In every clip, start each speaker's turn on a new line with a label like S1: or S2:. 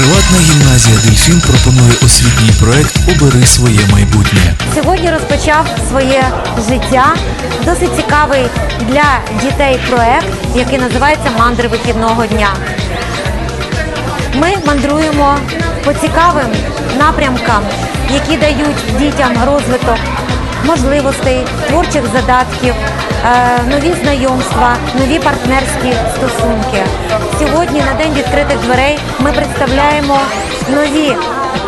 S1: Приватна гімназія Дельфін пропонує освітній проект Обери своє майбутнє.
S2: Сьогодні розпочав своє життя досить цікавий для дітей проект, який називається Мандри вихідного дня. Ми мандруємо по цікавим напрямкам, які дають дітям розвиток можливостей, творчих задатків, е, нові знайомства, нові партнерські стосунки. Сьогодні на день відкритих дверей ми представляємо нові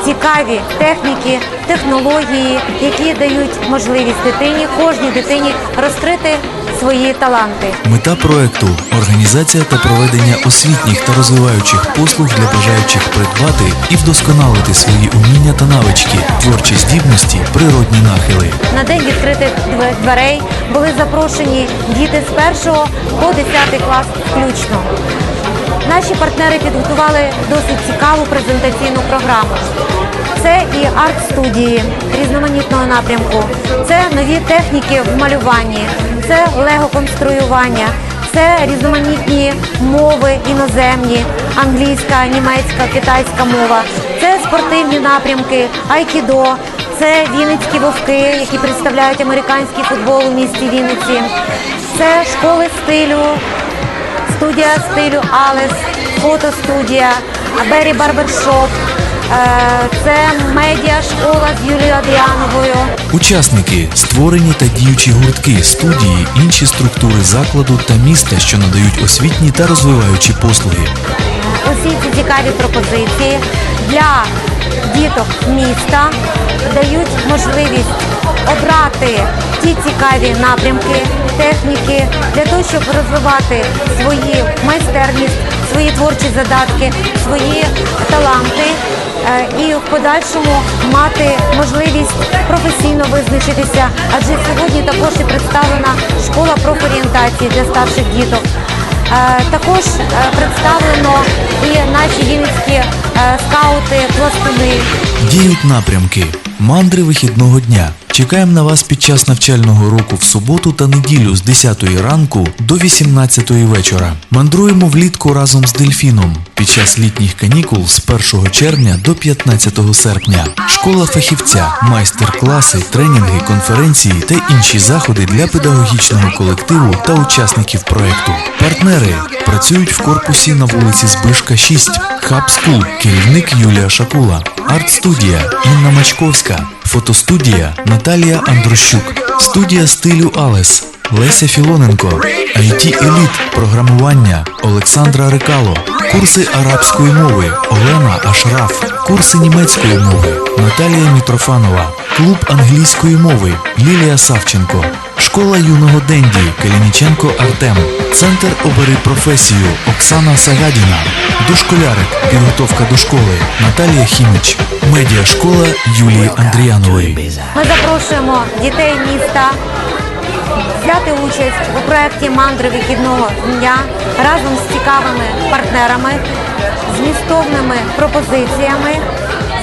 S2: цікаві техніки, технології, які дають можливість дитині, кожній дитині розкрити свої таланти.
S1: Мета проекту організація та проведення освітніх та розвиваючих послуг для бажаючих придбати і вдосконалити свої уміння та навички, творчі здібності, природні нахили.
S2: На день відкритих дверей були запрошені діти з 1 по 10 клас включно. Наші партнери підготували досить цікаву презентаційну програму. Це і арт-студії різноманітного напрямку, це нові техніки в малюванні, це лего-конструювання, це різноманітні мови іноземні, англійська, німецька, китайська мова, це спортивні напрямки, айкідо, це вінницькі вовки, які представляють американський футбол у місті Вінниці, це школи стилю, студія стилю Алес, фотостудія, Бері Барбершоп. Е, Це медіа школа з Юлією Адріановою.
S1: Учасники створені та діючі гуртки, студії, інші структури закладу та міста, що надають освітні та розвиваючі послуги.
S2: Усі ці цікаві пропозиції для діток міста дають можливість обрати ті цікаві напрямки, техніки для того, щоб розвивати свої майстерність, свої творчі задатки, свої таланти. е, І в подальшому мати можливість професійно визначитися, адже сьогодні також і представлена школа профорієнтації для старших діток. Е, Також е, представлено і наші вінницькі е, скаути, пластуни.
S1: Діють напрямки. Мандри вихідного дня. Чекаємо на вас під час навчального року в суботу та неділю з 10 ранку до 18 вечора. Мандруємо влітку разом з дельфіном під час літніх канікул з 1 червня до 15 серпня. Школа фахівця, майстер-класи, тренінги, конференції та інші заходи для педагогічного колективу та учасників проекту. Партнери працюють в корпусі на вулиці Збишка 6, Хаб Скул, керівник Юлія Шакула, арт-студія Інна Мачковська, фотостудія Наталія Андрощук, студія стилю Алес, Леся Філоненко, IT Еліт, програмування Олександра Рикало, курси арабської мови Олена Ашраф, курси німецької мови Наталія Мітрофанова, клуб англійської мови Лілія Савченко. Школа юного Денді Калініченко Артем. Центр обери професію Оксана Сагадіна. Дошколярик. Підготовка до школи Наталія Хіміч. Медіашкола Юлії Андріянової.
S2: Ми запрошуємо дітей міста взяти участь у проєкті Мандри вихідного дня разом з цікавими партнерами, змістовними пропозиціями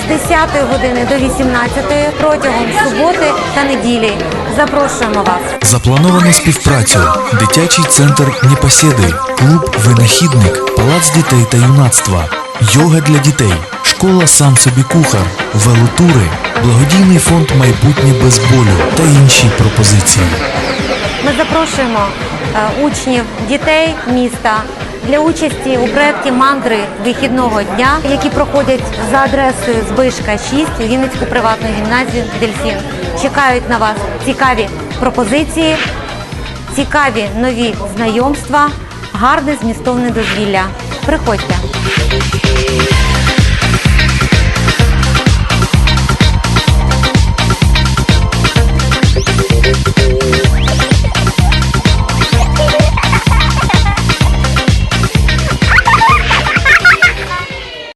S2: з 10 години до 18 протягом суботи та неділі. Запрошуємо вас.
S1: Заплановано співпрацю. Дитячий центр Непосєди, клуб Винахідник, палац дітей та юнацтва, йога для дітей, школа сам собі кухар, велотури, благодійний фонд майбутнє без болю та інші пропозиції.
S2: Ми запрошуємо е, учнів, дітей міста для участі у проєкті мандри вихідного дня, які проходять за адресою Збишка 6 у Вінницьку приватну гімназію Дельфін. Чекають на вас цікаві пропозиції, цікаві нові знайомства, гарне змістовне дозвілля. Приходьте.